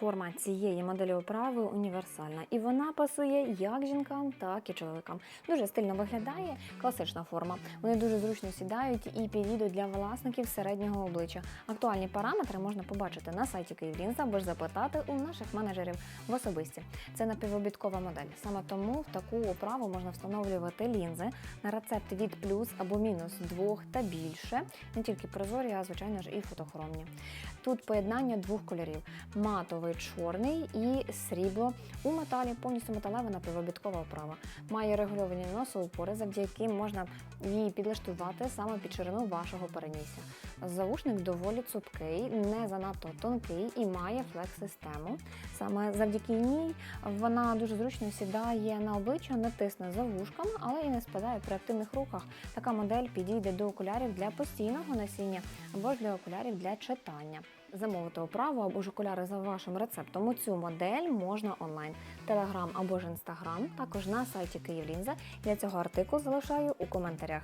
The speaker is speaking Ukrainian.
форма цієї моделі оправи універсальна, і вона пасує як жінкам, так і чоловікам. Дуже стильно виглядає, класична форма. Вони дуже зручно сідають і підійдуть для власників середнього обличчя. Актуальні параметри можна побачити на сайті Київлінза або ж запитати у наших менеджерів в особисті. Це напівобідкова модель. Саме тому в таку оправу можна встановлювати лінзи на рецепт від плюс або мінус двох та більше, не тільки прозорі, а звичайно ж і фотохромні. Тут поєднання двох кольорів: матовий чорний і срібло у металі, повністю металева напівобідкова оправа. Має регульовані носоупори, завдяки можна її підлаштувати саме під ширину вашого перенісся. Заушник доволі цупкий, не занадто тонкий і має флекс-систему. Саме завдяки ній вона дуже зручно сідає на обличчя, не тисне за вушками, але і не спадає при активних рухах. Така модель підійде до окулярів для постійного носіння або ж для окулярів для читання. Замовити оправу або ж окуляри за вашим рецептом. У цю модель можна онлайн, телеграм або ж інстаграм, також на сайті Київлінза. Я цього артикул залишаю у коментарях.